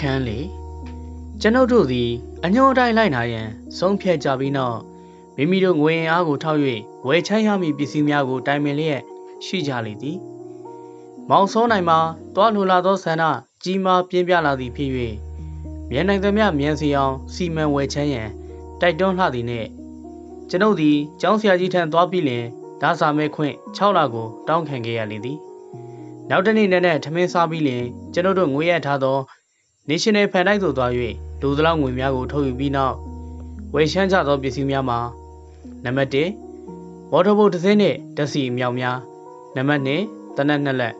အခန်းလေကျွန်ုပ်တို့သည်အညွန်တိုင်းလိုက်နာရန်ဆုံးဖြတ်ကြပြီးနောက်မိမိတို့ငွေအားကိုထောက်၍ဝယ်ချမ်းရမည့်ပစ္စည်းများကိုတိုင်ပင်လျက်ရှိကြလေသည်မောင်စောနိုင်မှာတွားလိုလာသောဆန္ဒကြီးမားပြင်းပြလာသည်ဖြစ်၍မြန်နိုင်သမျှမြန်စီအောင်စီမံဝယ်ချမ်းရန်တိုက်တွန်းလှသည်နှင့်ကျွန်ုပ်သည်ကျောင်းဆရာကြီးထံသွားပြီးလျင်ဒါစာမဲခွင့်6လကိုတောင်းခံခဲ့ရလေသည်နောက်တစ်နေ့နဲ့နဲ့ထမင်းစားပြီးလျင်ကျွန်ုပ်တို့ငွေရထားသော National Fan တိုက်သို့သွား၍လူသလောက်ငွေများကိုထုတ်ယူပြီးနောက်ဝယ်ရှမ်းကြသောပစ္စည်းများမှာနံပါတ်1မော်တော်ဘုတ်တစ်စင်းနှင့်ဓာတ်ဆီအမြောက်များနံပါတ်2တနက်နှစ်လက်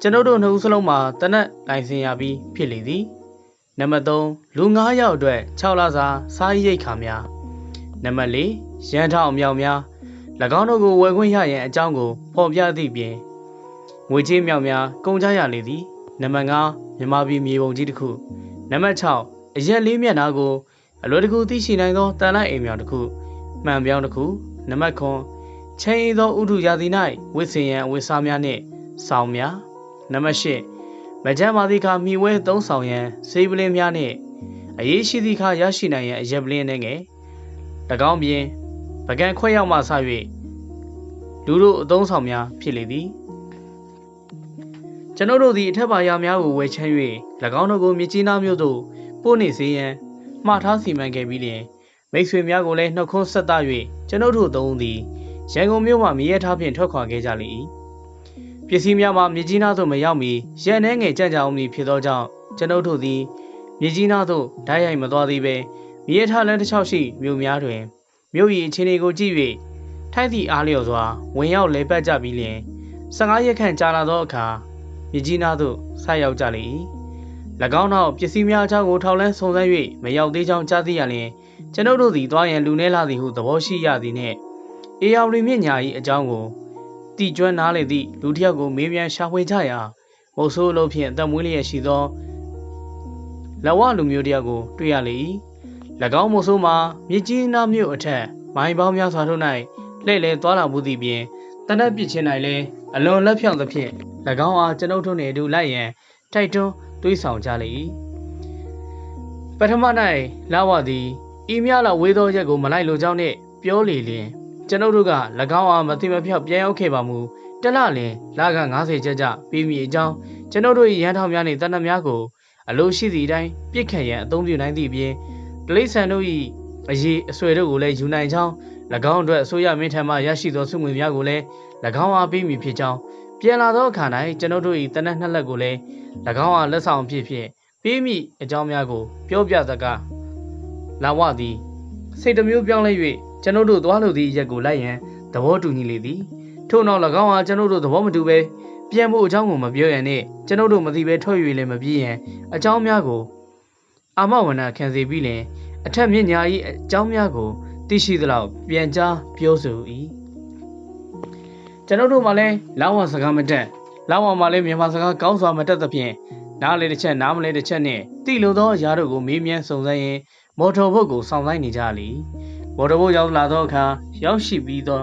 ကျွန်ုပ်တို့နှစ်ဦးစလုံးမှာတနက်လိုင်စင်ရပြီးဖြစ်လေသည်နံပါတ်3လူ9ယောက်အတွက်6လစာစားရိတ်ခါများနံပါတ်4ရန်ထောက်အမြောက်များ၎င်းတို့ကိုဝယ်ခွင့်ရရန်အကြောင်းကိုဖော်ပြသည့်ပြင်ငွေကြေးမြောက်များကုန်ကြရလေသည် နံပါတ်5မြန်မာပြည်မြေပုံကြီးတစ်ခုနံပါတ်6အရက်လေးမျက်နှာကိုအလွယ်တကူသိရှိနိုင်သောတန်လိုက်အိမ်မြောင်တစ်ခုမှန်ပြောင်းတစ်ခုနံပါတ်9ချင်းဤသောဥထုရာသီ၌ဝစ်စင်ရန်အဝစ်စားများနှင့်ဆောင်းများနံပါတ်10မကြမ်းပါသည့်အခါမြီဝဲသုံးဆောင်ရန်စေးပလင်းများနှင့်အရေးရှိသည့်အခါရရှိနိုင်ရန်အရက်ပလင်းနှင့်ငယ်၎င်းပြင်ပကံခွဲရောက်မှဆ၍လူတို့အသုံးဆောင်များဖြစ်လေသည် ကျွန်ုပ်တို့သည်အထက်ပါရာများကိုဝယ်ချမ်း၍၎င်းတို့ကိုမြကြီးနားမြို့သို့ပို့နေစေရန်မှားထားစီမံခဲ့ပြီးလျှင်မိတ်ဆွေများကိုလည်းနှုတ်ခွန်းဆက်သ၍ကျွန်ုပ်တို့သုံးဦးသည်ရန်ကုန်မြို့မှမြေရထားဖြင့်ထွက်ခွာခဲ့ကြလေ၏ပစ္စည်းများမှာမြကြီးနားသို့မရောက်မီရန်နှဲငယ်ကြံ့ကြအောင်မည်ဖြစ်သောကြောင့်ကျွန်ုပ်တို့သည်မြကြီးနားသို့ဓာတ်ရိုက်မသွားသေးပဲမြေရထားလမ်းတစ်လျှောက်ရှိမြို့များတွင်မြို့၏အခြေအနေကိုကြည့်၍ထိုက်သည့်အားလျော်စွာဝင်ရောက်လဲပတ်ကြပြီးလျှင်15ရက်ခန့်ကြာလာသောအခါ မြကြီးနားသို့ဆက်ရောက်ကြလေ၏၎င်းနောက်ပစ္စည်းများအကြောင်းကိုထောက်လန်းစုံစမ်း၍မရောက်သေးကြောင်းကြားသိရလျင်ကျွန်ုပ်တို့သည်သွားရန်လူနေလာသည်ဟုသဘောရှိရသည်နှင့်အေယာဝတီမြင့်ညာ၏အကြောင်းကိုတိကျွမ်းနားလေသည့်လူတစ်ယောက်ကိုမေးမြန်းရှာဖွေကြရာမုတ်ဆိုးအလုပ်ဖြင့်အသက်မွေးလျက်ရှိသောလဝလူမျိုးတစ်ယောက်ကိုတွေ့ရလေ၏၎င်းမုတ်ဆိုးမှာမြစ်ကြီးနားမြို့အထက်မိုင်ပေါင်းများစွာတို့၌လှည့်လည်သွားလာမှုသည့်ပြင်တနက်ပစ်ချင်း၌လည်း အလွန်လက်ဖြောင့်သဖြင့်၎င်းအားကျွန်ုပ်တို့နှင့်အတူလိုက်ရန်တိုက်တွန်းတွေးဆောင်ကြလေ၏ပထမ၌လာဝသည်ဤမြလာဝေးသောရက်ကိုမလိုက်လိုကြောင်းနှင့်ပြောလေလျင်ကျွန်ုပ်တို့က၎င်းအားမသိမဖြောက်ပြန်ရောက်ခဲ့ပါမူတလလင်လာက90ကျပ်ကျပြီးမိအကြောင်းကျွန်ုပ်တို့၏ရန်ထောင်များနှင့်တနက်များကိုအလိုရှိသည့်အတိုင်းပြစ်ခတ်ရန်အသုံးပြုနိုင်သည့်ပြင်ဒလိဆန်တို့၏အရေးအဆွေတို့ကိုလည်းယူနိုင်ကြောင်း၎င်းအတွက်အစိုးရမင်းထံမှရရှိသောစုငွေများကိုလည်း၎ င်းအားပေးမိဖြစ်ကြောင်းပြန်လာသောအခါ၌ကျွန်ုပ်တို့၏တနက်နှစ်လက်ကိုလည်း၎င်းအားလက်ဆောင်ဖြစ်ဖြစ်ပေးမိအကြောင်းများကို ပြောပြသကလာဝသည်စိတ်တစ်မျိုးပြောင်းလဲ၍ကျွန်ုပ်တို့သွားလို့သည့်ရက်ကိုလိုက်ရန်သဘောတူညီလေသည်ထို့နောက်၎င်းအားကျွန်ုပ်တို့သဘောမတူဘဲပြန်ဖို့အကြောင်းကိုမပြောရန်နှင့်ကျွန်ုပ်တို့မသိဘဲထွက်၍လည်းမပြေးရန်အကြောင်းများကိုအာမဝန္ဒခံစေပြီးလင်အထက်မြင့်ညာ၏အကြောင်းများကိုသိရှိသလောက်ပြန်ကြားပြောဆို၏ ကျွန်ုပ်တို့မှလည်းလောင်းဝစကားမတက်လောင်းဝမှလည်းမြန်မာစကားကောင်းစွာမတက်သဖြင့်နားလေတစ်ချက်နားမလဲတစ်ချက်နဲ့တိလိုသောအရာတို့ကိုမေးမြန်းစုံစမ်းရင်းမော်တော်ဘုတ်ကိုစောင့်ဆိုင်နေကြလေမော်တော်ဘုတ်ရောက်လာသောအခါရောက်ရှိပြီးသော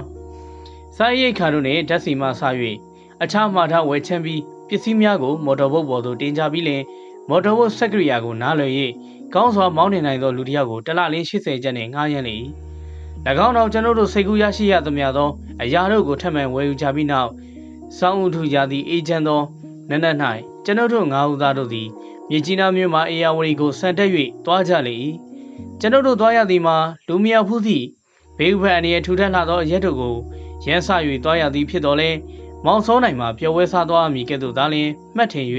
စာရိတ်ခါတို့နှင့်ဓာတ်စီမှဆ၍အခြားမှာထားဝယ်ချမ်းပြီးပစ္စည်းများကိုမော်တော်ဘုတ်ပေါ်သို့တင်ကြပြီးလင်မော်တော်ဘုတ်စက်ကရိယာကိုနားလည်၍ကောင်းစွာမောင်းနေနိုင်သောလူတစ်ယောက်ကိုတလလင်း80ကျပ်နှင့်ငှားရမ်းလေ၏၎ င်းတော်ကျွန်ုပ်တို့စိတ်ကူးရရှိရသမျှသောအရာတို့ကိုထပ်မံဝယ်ယူကြပြီးနောက်စောင်းဥထုရာသည့်အေဂျင့်သောနနက်၌ကျွန်ုပ်တို့ငါးဦးသားတို့သည်မြေကြီးနားမြို့မှအေယာဝတီကိုဆန်တက်၍တွားကြလေ၏ကျွန်ုပ်တို့တွားရသည်မှာလူမယာဖူးသည့်ဘေးဥပအနေနဲ့ထူထပ်လာသောရက်တို့ကိုရန်ဆ၍တွားရသည်ဖြစ်တော်လဲမောင်စောနိုင်မှာပျော်ဝဲစားသွားမည်ကဲ့သို့သာလျှင်မှတ်ထင်၍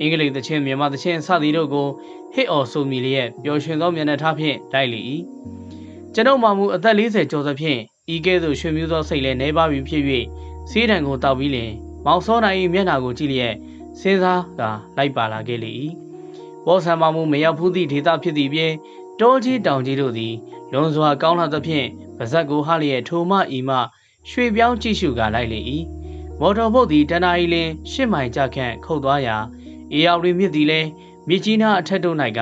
အင်္ဂလိပ်သချင်းမြန်မာသချင်းစသည်တို့ကိုဟစ်အော်ဆိုမိလျက်ပျော်ရွှင်သောမျက်နှာထားဖြင့်လိုက်လေ၏ ကျွန်ုပ်မှမူအသက်40ကျော်သဖြင့်ဤကဲ့သို့ရွှင်မြူးသောစိတ်လည်းနှဲပါပြီဖြစ်၍စီးတံကိုတောက်ပြီးလျင် မောင်စောနိုင်၏မျက်နှာကိုကြည့်လျက်စဉ်းစားကလိုက်ပါလာခဲ့လေ၏ဘောဆံမမှုမရောက်ဖူးသည့်ဒေသဖြစ်သည့်ပြင်တောကြီးတောင်ကြီးတို့သည်လွန်စွာကောင်းလာသဖြင့်ပါဇက်ကိုဟလျက်ထိုမဤမှရွှေပြောင်းကြည့်ရှုကလိုက်လေ၏မော်တော်ဘုတ်သည်တနာရီလင်ရှစ်မိုင်ကြခန့်ခုတ်သွားရာအေယာဝတီမြစ်သည်လည်းမြစ်ကြီးနားအထက်တို့၌က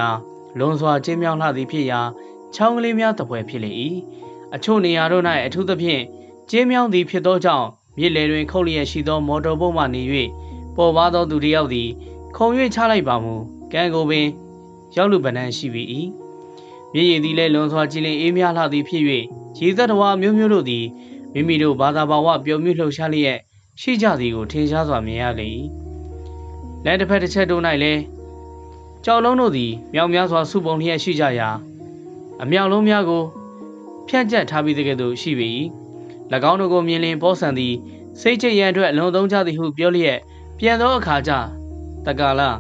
လွန်စွာကျင်းမြောင်းလှသည်ဖြစ်ရာ ချောင်းကလေးများတပွဲဖြစ်လေ၏အချို့နေရာတို့၌အထူးသဖြင့်ကျင်းမြောင်းသည်ဖြစ်သောကြောင့်မြစ်လယ်တွင်ခုတ်လျက်ရှိသောမော်တော်ဘုတ်မှနေ၍ပေါ်ပါသောသူတစ်ယောက်သည်ခုံ၍ချလိုက်ပါမူကံကိုပင် ရောက်လူပနန်းရှိပေ၏မြည်ရည်သည်လည်းလွန်စွာကြည်လင်အေးမြလှသည်ဖြစ်၍ရေသက်တော်အမျိုးမျိုးတို့သည်မိမိတို့ဘာသာဘာဝပျော်မြူးလှုပ်ရှားလျက်ရှိကြသည်ကိုထင်ရှားစွာမြင်ရလေ၏လက်တစ်ဖက်တစ်ချက်တို့၌လည်းကြောက်လုံးတို့သည်မြောင်များစွာစုပုံလျက်ရှိကြရာ အမြောက်လုံးများကိုဖြန့်ကျက်ထားပြီးတဲ့ကဲ့သို့ရှိပေ၏၎င်းတို့ကိုမြင်လင်ပေါ်ဆန်သည်စိတ်ချရန်အတွက်အလွန်သုံးကြသည်ဟုပြောလျက်ပြန်သောအခါကျတက္ကလာ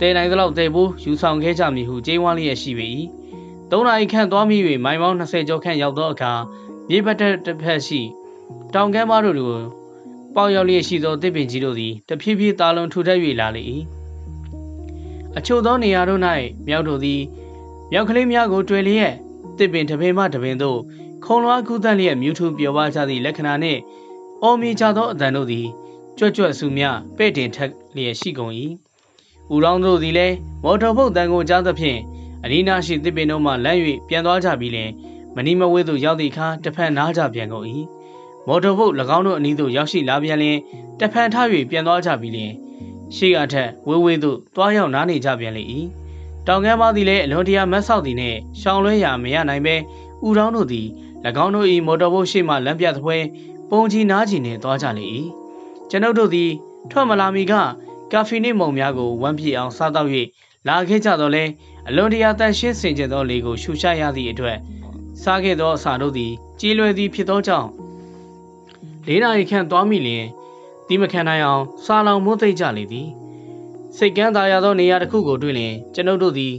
တဲနိုင်သလောက်တဲဖို့ယူဆောင်ခဲ့ကြမည်ဟုကြေးဝါလျက်ရှိပေ၏သုံးနာရီခန့်သွားမိ၍မိုင်ပေါင်း20ကျော်ခန့်ရောက်သောအခါမြေပတ်တစ်တစ်ဖက်ရှိတောင်ကမ်းမတို့ကိုပေါက်ရောက်လျက်ရှိသောတစ်ပင်ကြီးတို့သည်တဖြည်းဖြည်းတာလွန်ထူထပ်၍လာလေ၏အချို့သောနေရာတို့၌မြောက်တို့သည် မြောက်ကလေးများကိုတွေ့လျက်တစ်ပင်တစ်ပင်မှတစ်ပင်သို့ခုံလွားကူးတတ်လျက်မြူထူပျော်ပါကြသည့်လက္ခဏာနှင့်အော်မီကြသောအတန်တို့သည်ကြွက်ကြွက်ဆူမြပဲ့တင်ထက်လျက်ရှိကုန်၏။ဦးရောင်းတို့သည်လည်းမော်တော်ဘုတ်တန်ကိုကြားသဖြင့်အနီးနားရှိတစ်ပင်တို့မှလမ်း၍ပြန်သွားကြပြီးလင်မနီမဝဲသို့ရောက်သည့်အခါတစ်ဖက်နားကြပြန်ကုန်၏။မော်တော်ဘုတ်၎င်းတို့အနီးသို့ရောက်ရှိလာပြန်လင်တစ်ဖက်ထား၍ပြန်သွားကြပြီးလင်ရှေ့ကထက်ဝေးဝေးသို့တွားရောက်နားနေကြပြန်လေ၏။ တောင်ကမ်းပါသည်လည်းအလွန်တရာမတ်ဆောက်သည်နှင့်ရှောင်းလွှဲရာမရနိုင်ပဲဦးရောင်းတို့သည်၎င်းတို့၏မော်တော်ဘုတ်ရှိမှလမ်းပြသပွဲပုံကြီးနားကြီးနှင့်သွားကြလေ၏ကျွန်ုပ်တို့သည်ထွက်မလာမီကကာဖီနှင့်မုံများကိုဝမ်းပြေအောင်စားတော့၍လာခဲ့ကြတော့လဲအလွန်တရာတန်ရှင်းစင်ကြယ်သောလေကိုရှူရှရသည့်အတွက်စားခဲ့သောအစာတို့သည်ကြေးလွယ်သည်ဖြစ်သောကြောင့်လေးနာရီခန့်သွားမိလျင်ဒီမခံနိုင်အောင်စားလောင်မိုးသိမ့်ကြလေသည် စိတ်ကန်းသာရသောနေရာတစ်ခုကိုတွေ့လျင်ကျွန်ုပ်တို့သည်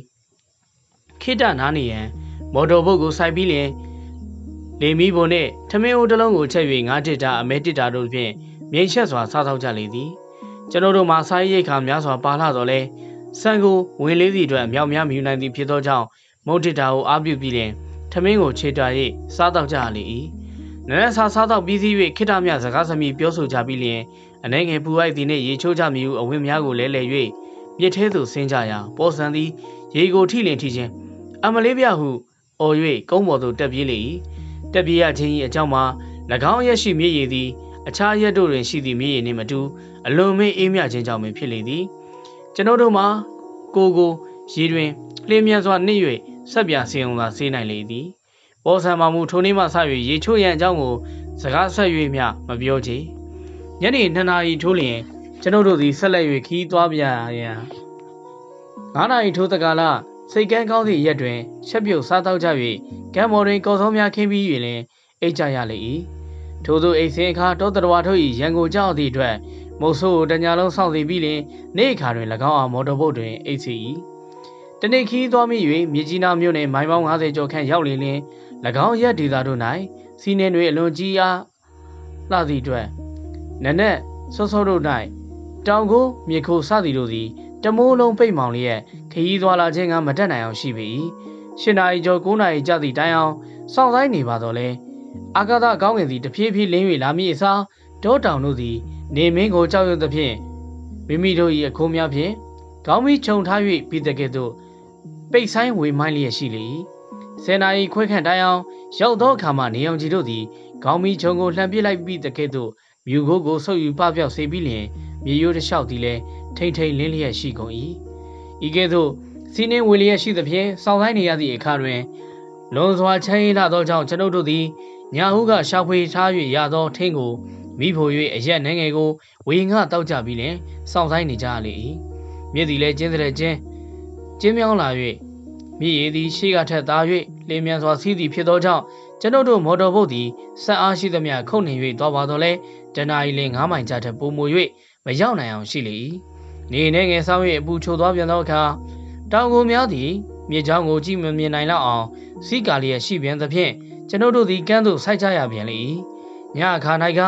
ခိတနားနေရန်မော်တော်ဘုတ်ကိုစိုက်ပြီးလျင်လေမီးပုံနှင့်ထမင်းအိုးတစ်လုံးကိုချက်၍ငါးတစ်တာအမဲတစ်တာတို့ဖြင့်မြိန်ရှက်စွာစားသောက်ကြလေသည်ကျွန်တော်တို့မှာစားရိတ်ခါများစွာပါလာတော့လဲဆန်ကိုဝင်လေးစီအတွက်မြောက်များမြူနိုင်သည်ဖြစ်သောကြောင့်မုတ်တစ်တာကိုအားပြုပြီးလင်ထမင်းကိုခြေတာ၍စားတော့ကြလေ၏နနက်စာစားတော့ပြီးစီး၍ခိတ္တမြစကားစမြည်ပြောဆိုကြပြီးလျင် အနေငယ်ပူအိုက်သည်နှင့်ရေချိုးကြမည်ဟုအဝင်းများကိုလဲလှယ်၍မြစ်ထဲသို့ဆင်းကြရာပေါ်ဆန်သည်ရေကိုထိလင်ထိခြင်းအမလေးပြဟုအော်၍ကုန်းပေါ်သို့တက်ပြေးလေ၏တက်ပြေးရခြင်း၏အကြောင်းမှာ၎င်းရဲ့ရှိမြေရည်သည်အခြားရက်တို့တွင်ရှိသည့်မြေရည်နှင့်မတူအလွန်မင်းအေးမြခြင်းကြောင့်ပင်ဖြစ်လေသည်ကျွန်ုပ်တို့မှာကိုကိုရေတွင်လင်းမြန်စွာနှိပ်၍ဆက်ပြစီအောင်သာဆေးနိုင်လေသည်ပေါ်ဆံမမှုထိုနေ့မှစ၍ရေချို့ရန်အကြောင်းကိုစကားဆက်၍မျှမပြောချေ ညနေ2နာရီထိုးလျင်ကျွန်ုပ်တို့သည်ဆက်လက်၍ခီးသွားပြရန်9နာရီထိုးတကာလစိတ်ကန်းကောင်းသည့်ရက်တွင်ချက်ပြုတ်စားတောက်ကြ၍ကံမော်တွင်ကော်စောများခင်းပြီး၍လည်းအိတ်ကြရလေ၏ထို့သောအိတ်စင်အခါတောတတော်ထုတ်၏ရန်ကုန်ကြောက်သည့်အတွက်မုတ်ဆိုးတညာလုံးစောင့်စီပြီးလင်နေ့အခါတွင်၎င်းအောင်မော်တော်ဘုတ်တွင်အိတ်စီ၏တနေ့ခီးသွားမိ၍မြကြီးနားမြို့နယ်မိုင်ပေါင်း90ကျော်ခန့်ရောက်လေလင်၎င်းရက်ဒေသတို့၌စီးနှင်းတွေအလွန်ကြီးအားလှသည့်အတွက် နနက်စောစောတို့၌တောင်ကိုမြေခိုစသည်တို့သည်တမိုးလုံးပိတ်မောင်လျက်ခရီးသွားလာခြင်းကမတက်နိုင်အောင်ရှိပေ၏၈နာရီကျော်9နာရီကြာသည့်တိုင်အောင်စောင့်ဆိုင်နေပါတော့လဲအာကာသကောင်းငင်သည်တဖြည်းဖြည်းလင်း၍လာမည့်အစားတောတောင်တို့သည်နေမင်းကိုကြောက်ရွံ့သဖြင့်မိမိတို့၏အခိုးများဖြင့်ခေါင်းမီခြုံထား၍ပြီးတဲ့ကဲ့သို့ပိတ်ဆိုင်ဝေမိုင်းလျက်ရှိလေ၏ဆယ်နာရီခွဲခန့်တိုင်အောင်ရောက်သောအခါမှနေအောင်ကြီးတို့သည်ခေါင်းမီခြုံကိုလှန်ပစ်လိုက်ပြီးတဲ့ကဲ့သို့ မြူကိုကိုဆုပ်ယူပပြောက်စေပြီးလျင်မြေရိုးတစ်လျှောက်သည်လည်းထိမ့်ထိမ့်လင်းလျက်ရှိကုန်၏ဤကဲ့သို့စီးနှင်းဝင်လျက်ရှိသဖြင့်စောင့်ဆိုင်နေရသည့်အခါတွင်လွန်စွာချမ်းရလာသောကြောင့်ကျွန်ုပ်တို့သည်ညာဟုကရှာဖွေထား၍ရသောထင်းကိုမိဖို့၍အရက်နှငယ်ကိုဝေငှတောက်ကြပြီးလင်စောင့်ဆိုင်နေကြလေ၏မြစ်သည်လည်းကျင်းတဲ့ကျင်းကျင်းမြောင်းလာ၍မြစ်ရည်သည်ရှေ့ကထက်သား၍လင်းမြန်စွာစီးသည်ဖြစ်သောကြောင့်ကျွန်ုပ်တို့မော်တော်ဘုတ်သည်ဆက်အားရှိသမျှခုန်နေ၍သွားပါတော့လဲ တနာရီလင်9မိုင်ကြားထက်ပိုမို၍မရောက်နိုင်အောင်ရှိလေ၏နေနေငယ်ဆောင်၍အပူချိုသွားပြန်သောအခါတောင်ကိုများသည်မြေချောင်းကိုကြည့်မမြင်နိုင်လောက်အောင်စီးကာလျက်ရှိပြန်သဖြင့်ကျွန်ုပ်တို့သည်ကမ်းသို့ဆိုက်ကြရပြန်လေ၏ညအခါ၌က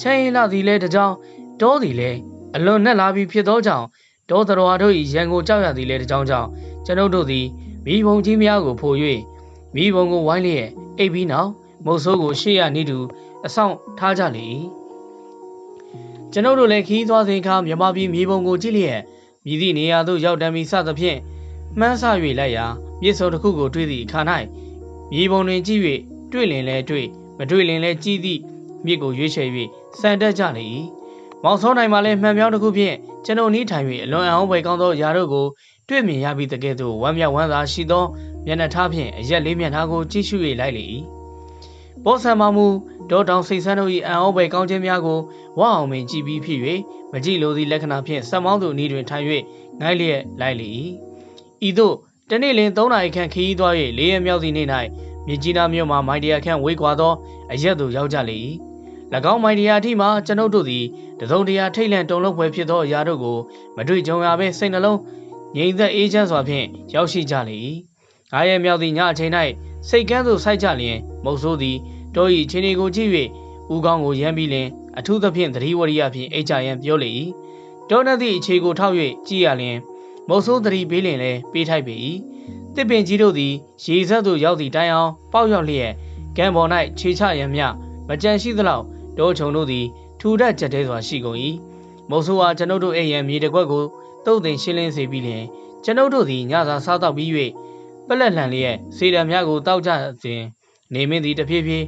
ချမ်းရင်လာသည်လဲတကြောင်တောသည်လဲအလွန်နဲ့လာပြီးဖြစ်သောကြောင့်တောတော်တို့၏ရန်ကိုကြောက်ရသည်လဲတကြောင်ကြောင့်ကျွန်ုပ်တို့သည်မိဘုံကြီးများကိုဖို၍မိဘုံကိုဝိုင်းလျက်အိပ်ပြီးနောက်မုတ်ဆိုးကိုရှေ့ရနေတူအဆောင်ထားကြလေ၏ ကျွန်ုပ်တို့လည်းခီးသွားစဉ်အခါမြမပြည်မြေပုံကိုကြည့်လျက်မြည်သည့်နေရာသို့ရောက်တမ်းပြီးစသဖြင့်မှန်းဆ၍လိုက်ရာမြစ်စုံတစ်ခုကိုတွေ့သည့်အခါ၌မြေပုံတွင်ကြည့်၍တွေ့လင်လဲတွေ့မတွေ့လင်လဲကြည့်သည့်မြစ်ကိုရွေးချယ်၍စံတက်ကြလေ၏မောင်စောနိုင်မှလည်းမှန်ပြောင်းတစ်ခုဖြင့်ကျွန်ုပ်နီးထိုင်၍အလွန်အံ့ဩဖွယ်ကောင်းသောຢာတို့ကိုတွေ့မြင်ရပြီးတကယ်သို့ဝမ်းမြောက်ဝမ်းသာရှိသောမျက်နှာထားဖြင့်အရက်လေးမျက်နှာကိုကြည့်ရှု၍လိုက်လေ၏ ဘောဆံမမူဒေါတောင်စိတ်ဆန်းတို့၏အံ့ဩဖွယ်ကောင်းခြင်းများကိုဝအောင်မင်းကြည်ပြီးဖြစ်၍မကြည့်လိုသည့်လက္ခဏာဖြင့်ဆက်မောင်းသူနီးတွင်ထိုင်၍ငိုင်းလျက်လိုက်လေ၏ဤသို့တနေ့လင်3နာရီခန့်ခရီးသွား၍လေးရမြောက်သည့်နေ့၌မြကြီးနားမြို့မှာမိုင်တရာခန့်ဝေးကွာသောအရက်သို့ရောက်ကြလေ၏၎င်းမိုင်တရာအထိမှကျွန်ုပ်တို့သည်တစုံတရာထိတ်လန့်တုန်လှုပ်ဖွယ်ဖြစ်သောအရာတို့ကိုမတွေ့ကြုံရဘဲစိတ်နှလုံးငြိမ်သက်အေးချမ်းစွာဖြင့်ရောက်ရှိကြလေ၏ ငါရဲ့မြောက်သည့်ညအချိန်၌စိတ်ကန်းသို့ဆိုက်ကြလျင်မုတ်ဆိုးသည်တော၏ချင်းတွေကိုကြည့်၍ဦးကောင်းကိုရမ်းပြီးလင်အထူးသဖြင့်သတိဝရိယဖြင့်အိတ်ချရန်ပြောလေ၏တောနှသည့်အခြေကိုထောက်၍ကြည့်ရလျင်မုတ်ဆိုးသတိပေးလင်လည်းပေးထိုက်ပေ၏တစ်ပင်ကြီးတို့သည်ရေစက်သို့ရောက်သည့်တိုင်အောင်ပေါက်ရောက်လျက်ကံပေါ်၌ခြေချရန်မြမကြံရှိသလောက်တောချုံတို့သည်ထူထပ်ကြက်တဲစွာရှိကုန်၏မုတ်ဆိုးဟာကျွန်ုပ်တို့အိမ်ရန်မြေတကွက်ကိုတုတ်တင်ရှင်းလင်းစေပြီးလျင်ကျွန်ုပ်တို့သည်ညစာစားတော့ပြီး၍ ပလက်လှန်လျက်စေတံများကိုတောက်ကြစဉ်နေမင်းသည်တဖြည်းဖြည်း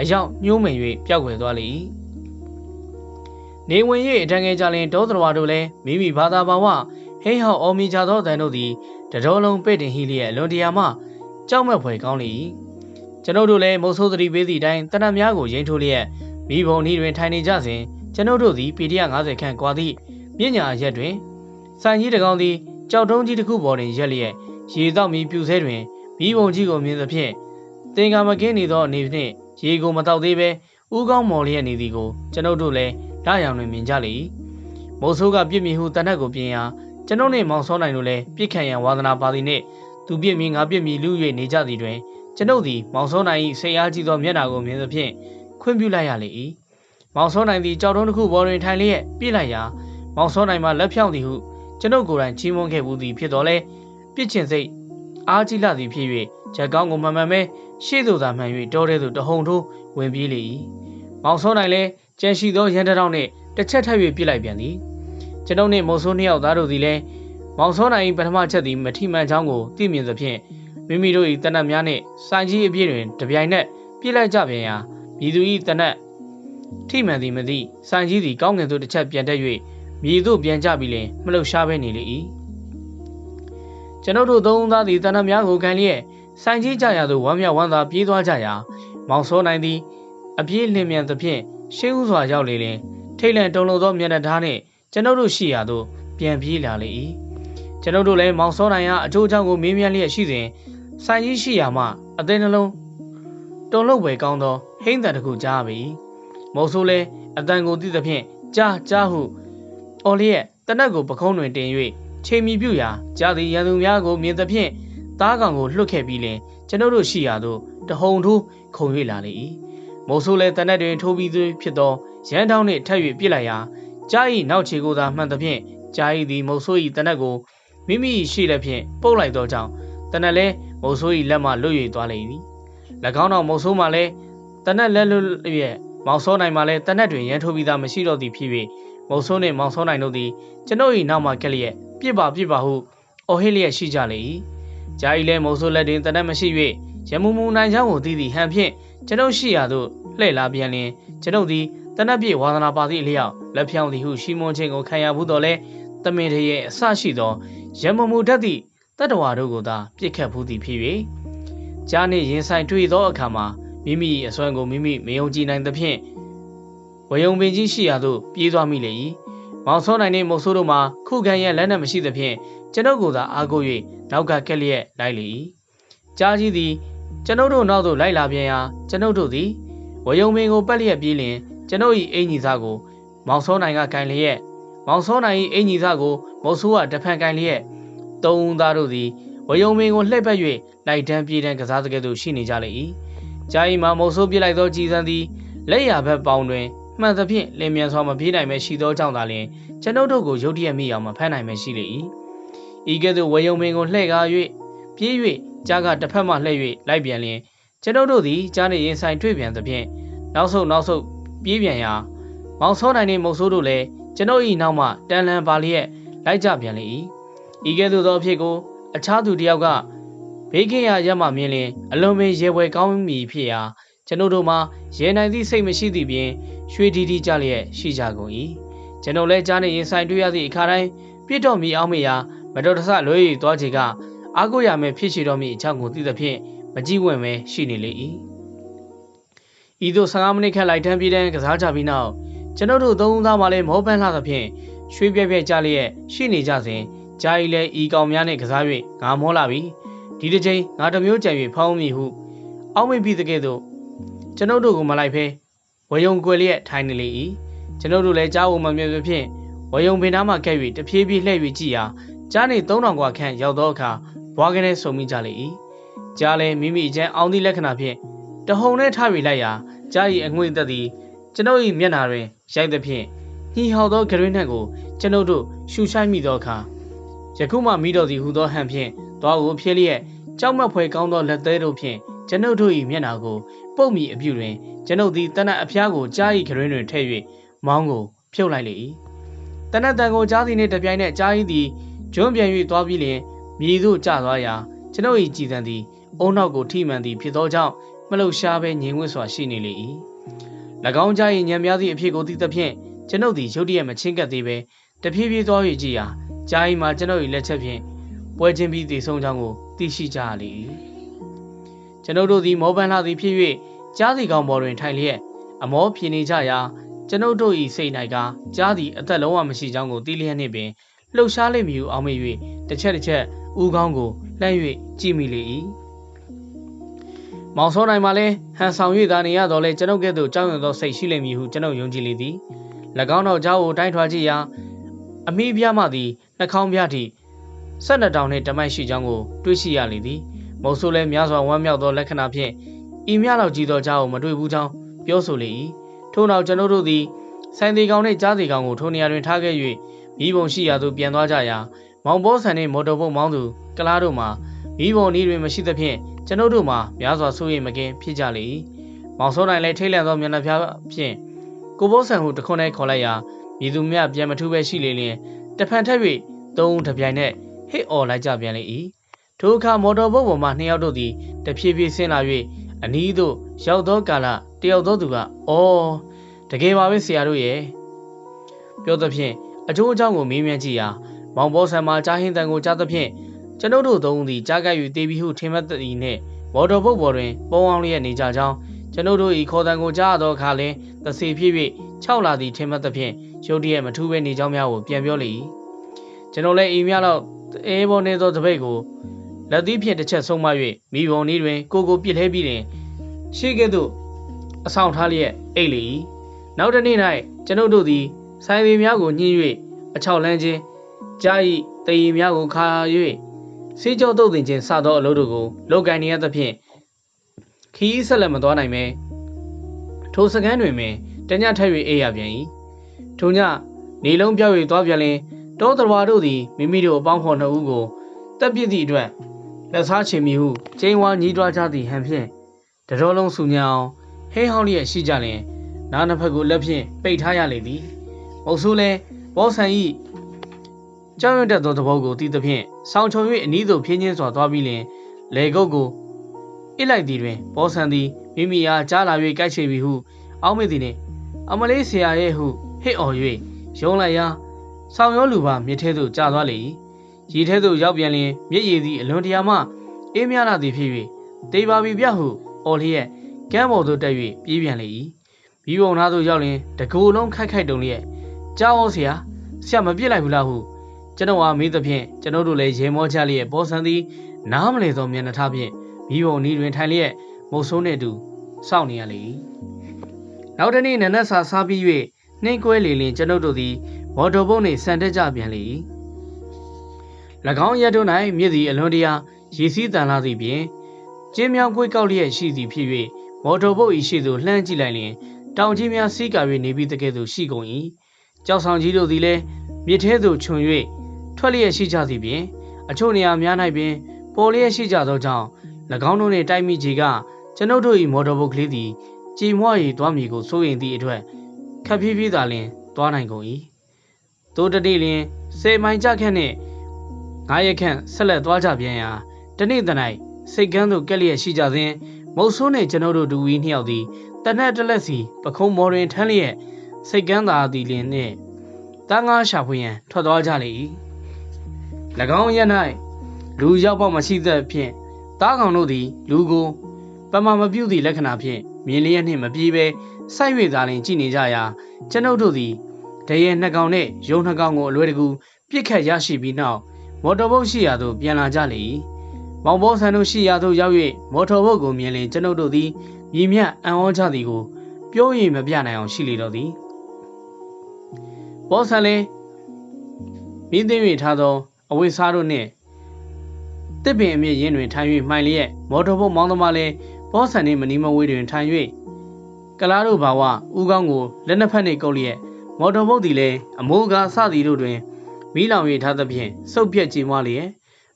အရောက်ညှိုးမှန်၍ပျောက်ွယ်သွားလေ၏နေဝင်၍အတန်ငယ်ကြလင်ဒေါသရဝါတို့လည်းမိမိဘာသာဘာဝဟိဟောအော်မီကြသောတန်တို့သည်တတော်လုံးပဲ့တင်ဟီလျက်လွန်တရာမှကြောက်မဲ့ဖွယ်ကောင်းလေ၏ကျွန်ုပ်တို့လည်းမုတ်ဆိုးသတိပေးသည့်အတိုင်းတနတ်များကိုရင်ထိုးလျက်မိဘုံဤတွင်ထိုင်နေကြစဉ်ကျွန်ုပ်တို့သည်ပီဒီ150ခန့်ကွာသည့်မြညာရက်တွင်စိုင်ကြီးတကောင်သည် ကြောက်တုံးကြီးတစ်ခုပေါ်တွင်ရက်လျက်ရေတောက်မီပြူဆဲတွင်မိဘုံကြီးကိုမြင်သဖြင့်တင်ကာမကင်းနေသောအနေဖြင့်ရေကိုမတောက်သေးပဲဥကောင်းမော်လျက်နေသည်ကိုကျွန်ုပ်တို့လည်းဓာရောင်တွင်မြင်ကြလေ၏မိုးဆိုးကပြစ်မြင်ဟုတနတ်ကိုပြင်ရာကျွန်ုပ်နှင့်မောင်စောနိုင်တို့လည်းပြစ်ခံရန်ဝါသနာပါသည်နှင့်သူပြစ်မြင်ငါပြစ်မြင်လူ၍နေကြသည်တွင်ကျွန်ုပ်သည်မောင်စောနိုင်၏ဆေးအားကြီးသောမျက်နှာကိုမြင်သဖြင့်ခွင့်ပြုလိုက်ရလေ၏မောင်စောနိုင်သည်ကြောက်တုံးတစ်ခုပေါ်တွင်ထိုင်လျက်ပြစ်လိုက်ရာမောင်စောနိုင်မှလက်ဖြောင့်သည်ဟု ကျွန်ုပ်ကိုယ်တိုင်ချီးမွမ်းခဲ့ဘူးသည်ဖြစ်တော်လဲပြစ်ချင်စိတ်အားကြီးလာသည်ဖြစ်၍ချက်ကောင်းကိုမှန်မှန်ပဲရှေ့သို့သာမှန်၍တောထဲသို့တဟုန်ထိုးဝင်ပြေးလေ၏မောင်စောနိုင်လည်းကြံရှိသောရန်တောင်နှင့်တစ်ချက်ထပ်၍ပြစ်လိုက်ပြန်သည်ကျွန်ုပ်နှင့်မောင်စောနှစ်ယောက်သားတို့သည်လည်းမောင်စောနိုင်၏ပထမချက်သည်မထိမှန်ချောင်းကိုသိမြင်သဖြင့်မိမိတို့၏တနတ်များနှင့်စိုင်ကြီးအပြည့်တွင်တပြိုင်နက်ပြစ်လိုက်ကြပြန်ရာမြည်သူ၏တနတ်ထိမှန်သည်မသိစိုင်ကြီးသည်ကောင်းငင်သို့တစ်ချက်ပြန်တက်၍ မြည်သို့ပြန်ကြပြီးလင်မလှုပ်ရှားပဲနေလေ၏ကျွန်ုပ်တို့သုံးသားသည်တနတ်များကိုခံလျက်စိုင်ကြီးကြရာသို့ဝမ်းမြောက်ဝမ်းသာပြေးသွားကြရာမောင်စောနိုင်သည်အပြေးလင်းမြန်သဖြင့်ရှေးဥစွာရောက်လေလင်ထိတ်လန့်တုန်လှုပ်သောမျက်နှာသားနှင့်ကျွန်ုပ်တို့ရှိရာသို့ပြန်ပြေးလာလေ၏ကျွန်ုပ်တို့လည်းမောင်စောနိုင်ရာအကျိုးအကြောင်းကိုမေးမြန်းလျက်ရှိစဉ်ဆိုင်ကြီးရှိရာမှအသိနှလုံးတုန်လှုပ်ပဲကောင်းသောဟိမ့်တန်တစ်ခုကြားပြီမော်ဆိုးလည်းအတန်ကိုသိသဖြင့်ကြားကြားဟု အော်လျက်တနက်ကိုပခုံးတွင်တင်၍ချိန်မီပြုရာကြားသည်ရန်သူများကိုမြင်သဖြင့်သားကောင်ကိုလွှတ်ခဲ့ပြီးလင်ကျွန်ုပ်တို့ရှိရာသို့တဟုန်ထိုးခုန်၍လာလေ၏မိုးဆိုးလည်းတနက်တွင်ထိုးပြီးသွေးဖြစ်သောရန်တောင်းနှင့်ထပ်၍ပြစ်လိုက်ရာကြား၏နောက်ခြေကိုသာမှန်သဖြင့်ကြား၏သည်မိုးဆိုး၏တနက်ကိုမိမိရှိလက်ဖြင့်ပုတ်လိုက်သောကြောင့်တနက်လည်းမိုးဆိုး၏လက်မှလွတ်၍သွားလေသည်၎င်းတော်မိုးဆိုးမှလည်းတနက်လက်လွတ်ရဲ့မောင်စောနိုင်မှလည်းတနက်တွင်ရန်ထိုးပြီးသားမရှိတော့သည်ဖြစ်၍ မိုးဆိုးနှင့်မောင်စောနိုင်တို့သည်ကျွန်ုပ်၏နောက်မှကက်လျက်ပြစ်ပါပြစ်ပါဟုအော်ဟစ်လျက်ရှိကြလေ၏ဂျာဤလည်းမိုးဆိုးလက်တွင်တနက်မရှိ၍ရမူမူနိုင်ချောင်းကိုသိသည်ဟန်ဖြင့်ကျွန်ုပ်ရှိရာသို့လှည့်လာပြန်လျင်ကျွန်ုပ်သည်တနက်ပြည့်ဝါသနာပါသည့်အလျောက်လက်ဖြောင်းသည်ဟုရှီမွန်ချင်းကိုခံရဘူးတော့လဲတမင်တရဲ့အဆရှိသောရမမူတတ်သည့်တတ္တဝါတို့ကိုသာပြစ်ခတ်ဘူးသည်ဖြစ်၍ကြားနှင့်ရင်ဆိုင်တွေ့သောအခါမှာမိမိအစွမ်းကိုမိမိမယုံကြည်နိုင်သဖြင့် ဝယုံပင်ကြီးရှိရာသို့ပြေးသွားမိလေ၏မောင်စောနိုင်နှင့်မုတ်ဆိုးတို့မှာခုခံရလက်နက်မရှိသဖြင့်ကျွန်ုပ်ကိုသာအားကိုး၍နောက်ကကက်လျက်လိုက်လေ၏ကြားကြီးသည်ကျွန်ုပ်တို့နောက်သို့လိုက်လာပြန်ရာကျွန်ုပ်တို့သည်ဝယုံပင်ကိုပတ်လျက်ပြေးလျင်ကျွန်ုပ်၏အင်ကြီးသားကိုမောင်စောနိုင်ကကင်လျက်မောင်စောနိုင်၏အင်ကြီးသားကိုမုတ်ဆိုးကတဖန်ကင်လျက်သုံးဦးသားတို့သည်ဝယုံပင်ကိုလှည့်ပတ်၍လိုက်တန်းပြေးတန်းကစားစကဲ့သို့ရှိနေကြလေ၏ဂျာအီမှာမုတ်ဆိုးပြလိုက်သောကြည်စံသည်လက်ရဘက်ပေါင်းတွင် မှန်သဖြင့်လင်မြန်စွာမပြေးနိုင်ပဲရှိသောကြောင့်သာလျှင်ကျွန်ုပ်တို့ကိုရုတ်တရက်မိအောင်မဖမ်းနိုင်ပဲရှိလေ၏ဤကဲ့သို့ဝယုံပင်ကိုလှည့်ကား၍ပြေး၍ကြားကတစ်ဖက်မှလှည့်၍လိုက်ပြန်လျင်ကျွန်ုပ်တို့သည်ကြားနေရင်ဆိုင်တွေ့ပြန်သဖြင့်နောက်ဆုတ်နောက်ဆုတ်ပြေးပြန်ရာမောင်စောနိုင်နှင့်မုတ်ဆိုးတို့လည်းကျွန်ုပ်၏နောက်မှတန်လန်ပါလျက်လိုက်ကြပြန်လေ၏ဤကဲ့သို့သောအဖြစ်ကိုအခြားသူတစ်ယောက်ကဘေးကင်းရာရက်မှမြင်လျင်အလွန်ပင်ရေပွဲကောင်းမီဖြစ်ရာ ကျွန်ုပ်တို့မှာရေနိုင်သည့်စိတ်မရှိသည့်ပြင်ရွှေဒီဒီကြလျက်ရှိကြကုန်၏ကျွန်တော်လည်းကြားနေရင်ဆိုင်တွေ့ရသည့်အခါတိုင်းပြစ်တော်မီအောင်မေရာမတော်တဆလွဲရည်သွားချေကအာကိုရမယ်ဖြစ်ရှိတော်မူအချောင်းကိုသိသဖြင့်မကြည့်ဝင်ပဲရှိနေလေ၏ဤသို့15မိနစ်ခန့်လိုက်တန်းပြေးတန်းကစားကြပြီးနောက်ကျွန်ုပ်တို့သုံးဦးသားမှလည်းမောပန်းလှသဖြင့်ရွှေပြက်ပြက်ကြလျက်ရှိနေကြစဉ်ဂျာဤလည်းဤကောင်များနှင့်ကစား၍ငါမောလာပြီဒီတစ်ချိန်ငါတစ်မျိုးကြံ၍ဖောင်းမိဟုအောက်မိပြီးတဲ့ကဲ့သို့ ကျွန်ုပ်တို့ကိုမလိုက်ဖဲဝယုံကွယ်လျက်ထိုင်နေလေ၏ကျွန်ုပ်တို့လည်းကြားဝမှမြဲမြဲဖြင့်ဝယုံပင်သားမှကဲ့၍တဖြည်းဖြည်းလှည့်၍ကြည့်ရာကြားနေ3000กว่าခန့်ရောက်သောအခါဘွားကနေဆုံမိကြလေ၏ကြားလည်းမိမိအကျန်းအောင်သည့်လက္ခဏာဖြင့်တဟုန်နဲ့ထ၍လိုက်ရာကြား၏အငွေ့သက်သည်ကျွန်ုပ်၏မျက်နာတွင်ရိုက်သဖြင့်ညှိဟောက်သောဂရွင်းနှံ့ကိုကျွန်ုပ်တို့ရှူရှိုက်မိသောအခါယခုမှမိတော်သည်ဟူသောဟန်ဖြင့်သွားကိုဖြည့်လျက်ကြောက်မက်ဖွယ်ကောင်းသောလက်သေးတို့ဖြင့်ကျွန်ုပ်တို့၏မျက်နာကို ပုတ်မိအပြုတွင်ကျွန်ုပ်သည်တနတ်အဖျားကိုကြား၏ဂရွင်းတွင်ထည့်၍မောင်းကိုဖြုတ်လိုက်လေ၏တနတ်တန်ကိုကြားသည်နှင့်တပြိုင်နက်ကြား၏သည်ကျွန်းပြန်၍သွားပြီးလျင်မြေသို့ကျသွားရာကျွန်ုပ်၏ကြည်တံသည်အုံနောက်ကိုထိမှန်သည်ဖြစ်သောကြောင့်မလှုပ်ရှားဘဲငြိမ်ဝှက်စွာရှိနေလေ၏၎င်းကြား၏ညံများသည့်အဖြစ်ကိုသိသဖြင့်ကျွန်ုပ်သည်ရုတ်တရက်မချင်းကပ်သေးပဲတဖြည်းဖြည်းသွား၍ကြည်ရာကြား၏မှာကျွန်ုပ်၏လက်ချက်ဖြင့်ပွဲချင်းပြီးတည်ဆုံကြောင်းကိုသိရှိကြရလေ၏ ကျွန်ုပ်တို့သည်မောပန်းလာသည်ဖြစ်၍ကြားစီကောင်ပေါ်တွင်ထိုင်လျက်အမောဖြေနေကြရာကျွန်ုပ်တို့၏စိတ်၌ကကြားသည်အသက်လုံးဝမရှိကြောင်းကိုသိလျက်နှင့်ပင်လှုပ်ရှားလိမ့်မည်ဟုအောက်မေ့၍တစ်ချက်တစ်ချက်ဦးကောင်းကိုလှမ်း၍ကြည့်မိလေ၏မောင်စောနိုင်မှလည်းဟန်ဆောင်၍သာနေရတော့လဲကျွန်ုပ်ကဲ့သို့ကြောက်ရွံ့သောစိတ်ရှိလိမ့်မည်ဟုကျွန်ုပ်ယုံကြည်လေသည်၎င်းတော်ကြားကိုတိုင်းထွာကြည့်ရာအမိပြားမှသည်နှာခေါင်းပြားထိ၁၂တောင်နှင့်တမိုက်ရှိကြောင်းကိုတွေ့ရှိရလေသည် မုတ်ဆိုးလဲများစွာဝမ်းမြောက်သောလက္ခဏာဖြင့်ဤမြလောက်ကြီးသောကြားကိုမတွေ့ဘူးကြောင်းပြောဆိုလေ၏ထို့နောက်ကျွန်ုပ်တို့သည်ဆိုင်သေးကောင်နှင့်ကြားသေးကောင်ကိုထိုနေရာတွင်ထားခဲ့၍မိဘုံရှိရာသို့ပြန်သွားကြရာမောင်ဘောဆန်နှင့်မော်တော်ဘုတ်မောင်းသူကလားတို့မှာမိဘုံဤတွင်မရှိသဖြင့်ကျွန်ုပ်တို့မှာများစွာစိုးရိမ်မကင်းဖြစ်ကြလေ၏မောင်စောနိုင်လည်းထိတ်လန့်သောမျက်နှာဖျားဖြင့်ကိုဘောဆန်ဟုတခွန်း၌ခေါ်လိုက်ရာမိသူမြပြန်မထူးပဲရှိလေလျင်တဖန်ထက်၍သုံးတပြိုင်နက်ဟစ်အော်လိုက်ကြပြန်လေ၏ ထိုအခါမော်တော်ဘုတ်ပေါ်မှနှစ်ယောက်တို့သည်တဖြည်းဖြည်းဆင်းလာ၍အနီးသို့ရောက်သောကာလတယောက်သောသူကအော်တကယ်ပါပဲဆရာတို့ရဲ့ပြောသဖြင့်အကျိုးအကြောင်းကိုမေးမြန်းကြည့်ရာမောင်ဘောဆန်မှာကြားဟင်းတန်ကိုကြားသဖြင့်ကျွန်ုပ်တို့သုံးဦးသည်ကြားကပ်၍တေးပြီးဟုထင်မှတ်သည်နှင့်မော်တော်ဘုတ်ပေါ်တွင်ပုံအောင်လျက်နေကြကြောင်းကျွန်ုပ်တို့၏ခေါ်တန်ကိုကြားသောအခါလင်သစေဖြစ်၍6လာသည်ထင်မှတ်သဖြင့်ရုတ်တရက်မထူးပဲနေကြောင်းများကိုပြန်ပြောလေ၏ကျွန်တော်လည်းအိမ်များတော့အဲပေါ်နေသောတပိတ်ကို လက်သီးဖြင့်တစ်ချက်ဆုံးမ၍မိဘုံဤတွင်ကိုကိုပြစ်လဲပြီးတွင်ရှေ့ကဲ့သို့အဆောင်ထားလျက်အိတ်လေ၏နောက်တစ်နေ့၌ကျွန်ုပ်တို့သည်ဆိုင်ပင်များကိုညှင်း၍အချောက်လန်းခြင်းကြား၏တည်ရည်များကိုခါ၍စေးကြောတုတ်တင်ခြင်းစသောအလုပ်တို့ကိုလုပ်ကိုင်နေရသဖြင့်ခီးဆက်လက်မသွားနိုင်ပဲထိုစကန်းတွင်ပင်တညထက်၍အေးရပြန်၏ထိုညနေလုံးပြောက်၍သွားပြန်လင်တောတော်ဝါတို့သည်မိမိတို့အပေါင်းဖော်နှစ်ဦးကိုတက်ပြစ်သည့်အတွက် လက်စားချင်မီဟုကျင်းဝါညီးတွားကြသည့်ဟန်ဖြင့်တတော်လုံးဆူညံအောင်ဟင်းဟောင်းလျက်ရှိကြလင်နားနှစ်ဖက်ကိုလက်ဖြင့်ပိတ်ထားရလေသည်မဟုတ်ဆိုးလဲဘောဆန်ဤကြောက်ရွံ့တတ်သောသဘောကိုသိသဖြင့်ဆောင်းချုံ၍အနီးသို့ဖြင်းချင်းစွာသွားပြီးလင်လေကုတ်ကိုအစ်လိုက်သည်တွင်ဘောဆန်သည်မိမိအားကြားလာ၍ကြိုက်ချေပြီဟု အောက်မေ့သည်နှင့်အမလေးဆရာရဲ့ဟုဟစ်အော်၍ယုံလိုက်ရာဆောင်းရောလူပါမြစ်ထဲသို့ကျသွားလေ၏ ရေထဲသို့ရောက်ပြန်လျင်မြစ်ရည်သည်အလွန်တရာမှအေးမြလာသည်ဖြစ်၍တေးပါပြီပြဟုအော်လျက်ကမ်းပေါ်သို့တက်၍ပြေးပြန်လေ၏ပြီးပုံသားသို့ရောက်လျင်တကူလုံးခိုက်ခိုက်တုံလျက်ကြောက်အောင်ဆရာဆရာမပြစ်လိုက်ဘူးလားဟုကျွန်တော်အားမေးသဖြင့်ကျွန်တော်တို့လည်းရေမောချလျက်ပေါ်ဆန်းသည်နားမလည်သောမျက်နှာထားဖြင့်မိဘုံဤတွင်ထိုင်လျက်မုတ်ဆိုးနှင့်တူစောင့်နေရလေ၏နောက်တနေ့နနက်စာစားပြီး၍နှင်းကွဲလေလင်ကျွန်ုပ်တို့သည်မော်တော်ဘုတ်နှင့်ဆန်တက်ကြပြန်လေ၏၎ င်းရက်တို့၌မြစ်သည်အလွန်တရာရေစီးတန်လာသည့်ပြင်ကျင်းမြောင်းကွေးကောက်လျက်ရှိသည်ဖြစ်၍မော်တော်ဘုတ်၏ရှိသို့လှမ်းကြည့်လိုက်လျင်တောင်ကြီးများစီးကာ၍နေပြီးတကယ်သို့ရှိကုန်၏ကြောက်ဆောင်ကြီးတို့သည်လည်းမြစ်ထဲသို့ခြုံ၍ထွက်လျက်ရှိကြသည်ပြင်အချို့နေရာများ၌ပင်ပေါ်လျက်ရှိကြသောကြောင့်၎င်းတို့နှင့်တိုက်မိကြီးကကျွန်ုပ်တို့၏မော်တော်ဘုတ်ကလေးသည်ကြည်မွ၍သွားမည်ကိုစိုးရင်သည့်အတွက်ခပ်ဖြည်းဖြည်းသာလျှင်သွားနိုင်ကုန်၏တိုးတတိလျင်စေမိုင်ကြခန့်နှင့် ငါးရက်ခန့်ဆက်လက်သွားကြပြန်ရာတနေ့တ၌စိတ်ကန်းသို့ကက်လျက်ရှိကြစဉ်မုတ်ဆိုးနှင့်ကျွန်ုပ်တို့ဒူဝီနှစ်ယောက်သည်တနက်တလက်စီပခုံးမော်တွင်ထမ်းလျက်စိတ်ကန်းသာသည်လျင်နှင့်တန်းငါရှာဖွေရန်ထွက်သွားကြလေ၏၎င်းရက်၌လူရောက်ပေါက်မရှိသဖြင့်တားကောင်တို့သည် လူကိုပမာမပြုတ်သည့်လက္ခဏာဖြင့်မြင်လျက်နှင့်မပြေးဘဲစိုက်၍သာလျှင်ကြည်နေကြရာကျွန်ုပ်တို့သည်တရေနှစ်ကောင်နှင့်ရုံနှစ်ကောင်ကိုအလွယ်တကူပြစ်ခတ်ရရှိပြီးနောက် မော်တော်ဘုတ်ရှိရာသို့ပြန်လာကြလေ၏မောင်ဘောဆန်တို့ရှိရာသို့ရောက်၍မော်တော်ဘုတ်ကိုမြင်လျင်ကျွန်ုပ်တို့သည်မြည်မြတ်အံ့ဩကြသည်ကိုပြော၍မပြနိုင်အောင်ရှိလေတော့သည်ဘောဆန်လည်းမိသိ၍ထားသောအဝိစားတို့နှင့်တစ်ပင်အမြင့်ရင်းတွင်ထိုင်၍မှိုင်လျက်မော်တော်ဘုတ်မောင်းသမားလည်းဘောဆန်နှင့်မနီမဝေးတွင်ထိုင်၍ကလားတို့ဘာဝဦးကောင်းကိုလက်နှစ်ဖက်နှင့်ကုပ်လျက်မော်တော်ဘုတ်သည်လည်းအမိုးကားစသည်တို့တွင် မိလောင်၍ထားသဖြင့်စုပ်ပြက်ကြေမွားလျက်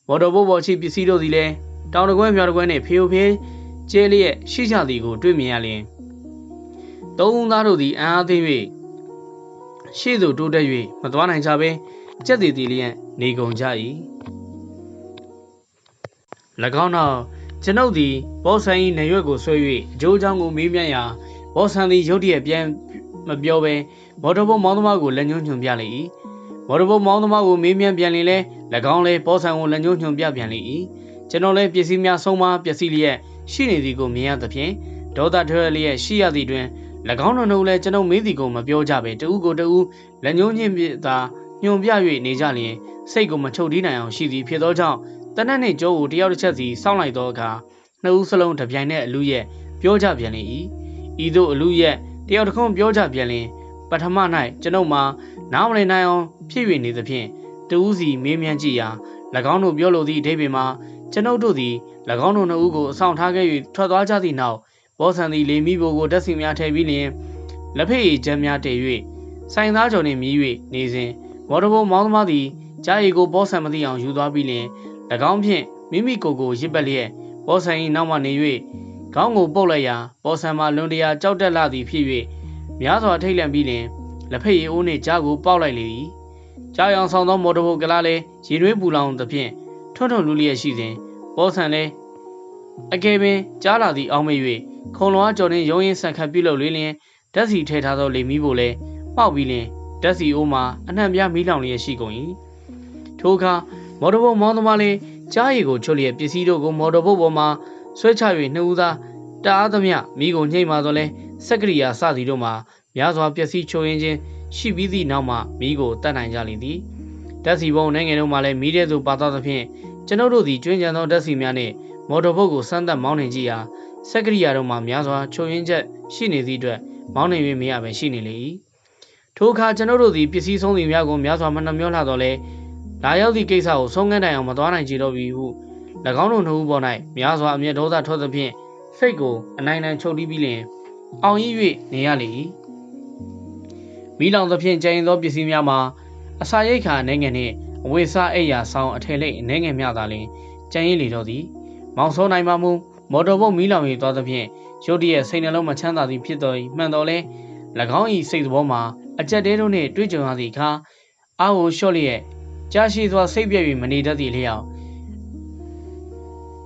မော်တော်ဘုတ်ပေါ်ရှိပစ္စည်းတို့သည်လည်းတောင်တကွဲမြောက်တကွဲနှင့်ဖေယိုဖေးကျဲလျက်ရှိကြသည်ကိုတွေ့မြင်ရလျင်သုံးဦးသားတို့သည်အံ့အားသင့်၍ရှေ့သို့တိုးတက်၍မသွားနိုင်ကြဘဲကြက်တည်တည်လျက်နေကုန်ကြ၏၎င်းနောက်ကျွန်ုပ်သည်ဘောဆန်၏နေရွက်ကိုဆွဲ၍အကျိုးအကြောင်းကိုမေးမြန်းရာဘောဆန်သည်ရုတ်တရက်ပြန်မပြောဘဲမော်တော်ဘုတ်မောင်းသမားကိုလက်ညှိုးညွှန်ပြလေ၏ မော်တော်ဘုတ်မောင်းသမားကိုမေးမြန်းပြန်လင်လဲ၎င်းလည်းဘောဆန်ကိုလက်ညှိုးညွှန်ပြပြန်လေ၏ကျွန်တော်လည်းပစ္စည်းများဆုံးမပျက်စီးလျက်ရှိနေသည်ကိုမြင်ရသဖြင့်ဒေါသထွဲလျက်ရှိရသည့်တွင်၎င်းတို့နှုတ်လည်းကျွန်ုပ်မေးသည်ကိုမပြောကြပဲတဦးကိုတဦးလက်ညှိုးညှင့်ပြသာညွန်ပြ၍နေကြလျင်စိတ်ကိုမချုပ်တီးနိုင်အောင်ရှိသည်ဖြစ်သောကြောင့်တနက်နှင့်ကြောကိုတယောက်တစ်ချက်စီစောင့်လိုက်သောအခါနှစ်ဦးစလုံးတပြိုင်နက်အလူရဲ့ပြောကြပြန်လေ၏ဤသို့အလူရဲ့တယောက်တစ်ခုပြောကြပြန်လင်ပထမ၌ကျွန်ုပ်မှာ နားမလည်နိုင်အောင်ဖြစ်၍နေသဖြင့်တဦးစီမေးမြန်းကြည့်ရာ၎င်းတို့ပြောလိုသည့်အဓိပ္ပာယ်မှာကျွန်ုပ်တို့သည်၎င်းတို့နှစ်ဦးကိုအဆောင်ထားခဲ့၍ထွက်သွားကြသည့်နောက်ဘောဆန်သည်လေမိဘိုကိုတက်စီများထည့်ပြီးလျင်လက်ဖက်ရည်ချမ်းများတည်၍ဆိုင်သားကျော်နှင့်မြည်၍နေစဉ်မော်တော်ဘုံမောင်းသမားသည်ကြားရည်ကိုဘောဆန်မသိအောင်ယူသွားပြီးလျင်၎င်းဖြင့်မိမိကိုယ်ကိုရစ်ပတ်လျက်ဘောဆန်၏နောက်မှနေ၍ခေါင်းကိုပုတ်လိုက်ရာဘောဆန်မှလွန်တရာကြောက်တက်လာသည်ဖြစ်၍များစွာထိတ်လန့်ပြီးလျင် လက်ဖက်ရည်အိုးနှင့်ကြားကိုပေါက်လိုက်လေ၏ကြားရောင်ဆောင်သောမော်တော်ဘုံကလားလည်းရေနှွေးပူလောင်သဖြင့်ထွန်းထွန်းလူလျက်ရှိစဉ်ဘောဆန်လည်းအကယ်ပင်ကြားလာသည့်အောင်းမေ၍ခုံလွားကြော်နှင့်ရုံးရင်ဆန်ခတ်ပြုတ်လုပ်လေးလျင်ဓာတ်စီထည့်ထားသောလေမီးကိုလည်းပေါက်ပြီးလျင်ဓာတ်စီအိုးမှာအနှံ့ပြားမီးလောင်လျက်ရှိကုန်၏ထိုအခါမော်တော်ဘုတ်မောင်းသမားလည်းကြားရည်ကိုချွတ်လျက်ပစ္စည်းတို့ကိုမော်တော်ဘုတ်ပေါ်မှာဆွဲချ၍နှစ်ဦးသားတအားသမျှမိကိုညှိမှသောလဲစက်ကရိယာစသည်တို့မှာ များစွာပျက်စီးချိုးရင်းချင်းရှိပြီးသည့်နောက်မှမိကိုတတ်နိုင်ကြလိမ့်သည်ဓာတ်စီပုံနိုင်ငံတို့မှလည်းမိတဲ့သို့ပါသောသဖြင့်ကျွန်ုပ်တို့သည်ကျွင်းကြံသောဓာတ်စီများနှင့်မော်တော်ဘုတ်ကိုစမ်းသပ်မောင်းနှင်ကြည့်ရာစက်ကရိယာတို့မှများစွာချိုးရင်းချက်ရှိနေသည့်အတွက်မောင်းနှင်၍မရဘဲရှိနေလေ၏ထိုအခါကျွန်ုပ်တို့သည်ပစ္စည်းဆုံးသည်များကိုများစွာမနှမျောလှတော့လဲလာရောက်သည့်ကိစ္စကိုဆုံးခန်းတိုင်အောင်မသွားနိုင်ကြတော့ပြီဟု၎င်းတို့နှစ်ဦးပေါ်၌များစွာအမျက်ဒေါသထွက်သဖြင့်စိတ်ကိုအနိုင်နိုင်ချုပ်တီးပြီးလျင်အောင်ရ၍နေရလေ၏ မိလောင်သဖြင့်ကျန်သောပစ္စည်းများမှာအစာရိတ်ခါနိုင်ငံနှင့်အဝိစားအိယာဆောင်အထည်လိတ်အနေငယ်များသာလျှင်ကျန်ရည်လေတော့သည်မောင်စောနိုင်မှမူမော်တော်ဘုတ်မီးလောင်၍သွားသဖြင့်ရုတ်တရက်စိတ်နှလုံးမချမ်းသာသည်ဖြစ်တော်၏မှန်တော်လဲ၎င်း၏စိတ်သဘောမှာအကြက်တဲတို့နှင့်တွေ့ကြုံရသည့်အခါအာကိုလျှော့လျက်ကြားရှိစွာစိတ်ပြည့်၍မနေတတ်သည့်လျောက်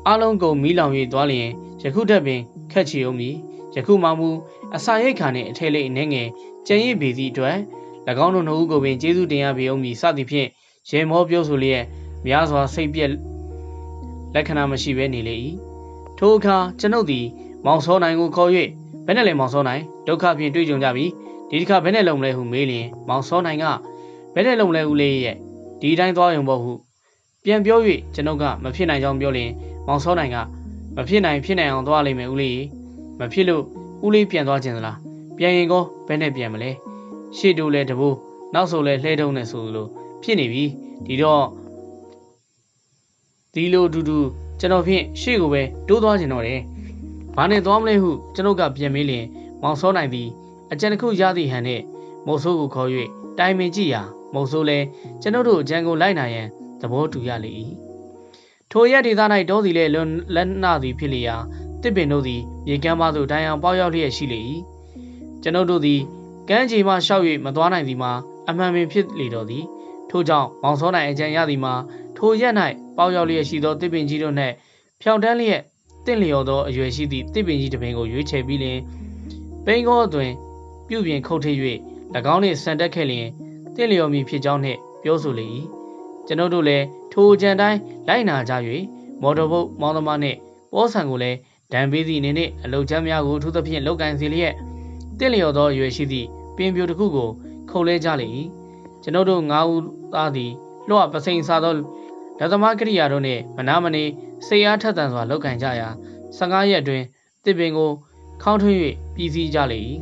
အလုံးကုန်မီးလောင်၍သွားလျင်ယခုတက်ပင်ခက်ချီအောင်မီယခုမှမူအစာရိတ်ခါနှင့်အထဲလေးအနေငယ် ကျန်ရည်ပေသည့်အတွက်၎င်းတို့နှစ်ဦးကိုပင်ကျေးဇူးတင်ရပေအောင်မီစသည်ဖြင့်ရေမောပြောဆိုလျက်များစွာစိတ်ပြက်လက္ခဏာမရှိဘဲနေလေ၏ထိုအခါကျွန်ုပ်သည်မောင်စောနိုင်ကိုခေါ်၍ဘယ်နဲ့လဲမောင်စောနိုင်ဒုက္ခဖြင့်တွေ့ကြုံကြပြီဒီတစ်ခါဘယ်နဲ့လုံလဲဟုမေးလျင်မောင်စောနိုင်ကဘယ်နဲ့လုံလဲဦးလေးရဲ့ဒီတိုင်းသွားရုံပေါ့ဟုပြန်ပြော၍ကျွန်ုပ်ကမဖြစ်နိုင်ကြောင်းပြောလျင်မောင်စောနိုင်ကမဖြစ်နိုင်ဖြစ်နိုင်အောင်သွားလိမ့်မယ်ဦးလေးမဖြစ်လို့ဦးလေးပြန်သွားခြင်းသလား ပြန်ရင်ကောဘယ်နဲ့ပြန်မလဲရှေ့တိုးလဲတဘိုးနောက်ဆိုလဲလှဲတုံးနေဆိုလိုဖြစ်နေပြီဒီတော့ဒီလိုအတူတူကျွန်တော်ဖြင့်ရှေ့ကိုပဲတိုးသွားခြင်းတော့တယ်ဘာနဲ့သွားမလဲဟုကျွန်ုပ်ကပြန်မေးလျင်မောင်စောနိုင်သည်အကြံတစ်ခုရသည့်ဟန်နှင့်မိုးဆိုးကိုခေါ်၍တိုင်ပင်ကြည့်ရာမုံဆိုးလဲကျွန်ုပ်တို့အကြံကိုလိုက်နိုင်ရန်သဘောတူရလေ၏ထိုရက်ဒေသ၌တောစီလဲလက်နသည်ဖြစ်လျာတစ်ပင်တို့သည်မြေကမ်းပါသို့တိုင်အောင်ပေါရောက်လျက်ရှိလေ၏ ကျွန်ုပ်တို့သည်ကမ်းခြေမှရှောက်၍မသွားနိုင်သည်မှာအမှန်ပင်ဖြစ်လေတော်သည်ထို့ကြောင့်မောင်စောနိုင်အကြံရသည်မှာထိုရက်၌ပေါရောက်လျက်ရှိသောတစ်ပင်ကြီးတို့နှင့်ဖြောင်တန်းလျက်တင့်လျော်သောအရွယ်ရှိသည့်တစ်ပင်ကြီးတစ်ပင်ကိုရွေးချယ်ပြီးလျှင်ပိန်ကောအတွင်ပြုပြင်ခုတ်ထည့်၍၎င်းနှင့်ဆန်တက်ခဲ့လျင်တင့်လျော်မည်ဖြစ်ကြောင်းနှင့်ပြောဆိုလေ၏ကျွန်ုပ်တို့လည်းထိုအကြံတိုင်းလိုက်နာကြ၍မော်တော်ဘုတ်မောင်းသမားနှင့်ပေါ်ဆံကိုလည်းဒဏ်ပေးသည့်အနေနဲ့အလုတ်ချမ်းများကိုအထူးသဖြင့်လောက်ကန်စီလျက် တင့်လျော်သောအရွယ်ရှိသည့်ပင်ပြိုတစ်ခုကို ခုတ်လဲကြလေ၏ကျွန်ုပ်တို့၅ဦးသားသည်လွှတ်ပစိန်စားသောလက်သမားကရိယာတို့နှင့်မနာမနေစိတ်အားထက်သန်စွာလောက်ကန်ကြရာ15ရက်အတွင်းတစ်ပင်ကို ခေါင်းထွင်း၍ပြည်စည်းကြလေ၏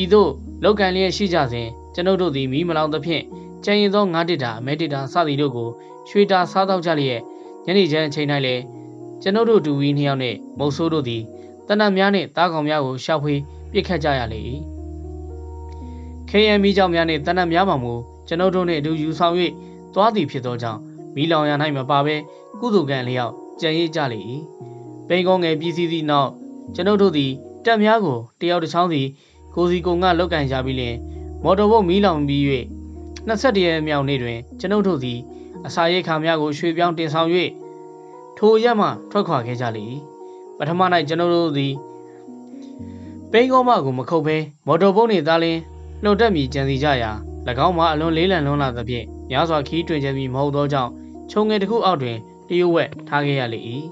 ဤသို့လောက်ကန်လျက်ရှိကြစဉ်ကျွန်ုပ်တို့သည်မိမလောင်သဖြင့်ကျန်ရင်သောငါးတစ်တာအမဲတစ်တာစသည်တို့ကိုရွှေတာစားတော့ကြလျက်ညနေချမ်းအချိန်၌လည်းကျွန်ုပ်တို့ဒူဝီနှစ်ယောက်နှင့်မုတ်ဆိုးတို့သည်တနတ်များနှင့်တားကောင်များကိုရှောက်ဖွေး ပစ်ခတ်ကြရလေ၏။ KM ကြောင့်များနှင့်တနတ်များမှမူကျွန်ုပ်တို့နှင့်အတူယူဆောင်၍သွားသည်ဖြစ်သောကြောင့်မိလောင်ရ၌မပါဘဲကုသိုလ်ကံလျောက်ကြံရည်ကြလေ၏။ပိန်ကုန်းငယ်ပြည်စည်းသည့်နောက်ကျွန်ုပ်တို့သည်တက်များကိုတယောက်တစ်ချောင်းစီကိုစီကုံကလောက်ကန်ကြပြီးလျှင်မော်တော်ဘုတ်မီးလောင်ပြီး၍21ရက်မြောက်နေ့တွင် ကျွန်ုပ်တို့သည် အစာရိတ်ခါများကိုရွှေပြောင်းတင်ဆောင်၍ထိုရက်မှထွက်ခွာခဲ့ကြလေ၏ပထမ၌ကျွန်ုပ်တို့သည် ပိန်ကုန်းမကိုမခုတ်ဘဲမော်တော်ဘုတ်နှင့်သားလင်းလှုပ်တက်မီကြံစီကြရာ၎င်းမှာအလွန်လေးလံလွန်းလာသဖြင့်များစွာခီးတွင်ကျမီမဟုတ်သောကြောင့်ခြုံငယ်တစ်ခုအောက်တွင်တရုတ်ဝက်ထားခဲ့ရလေ၏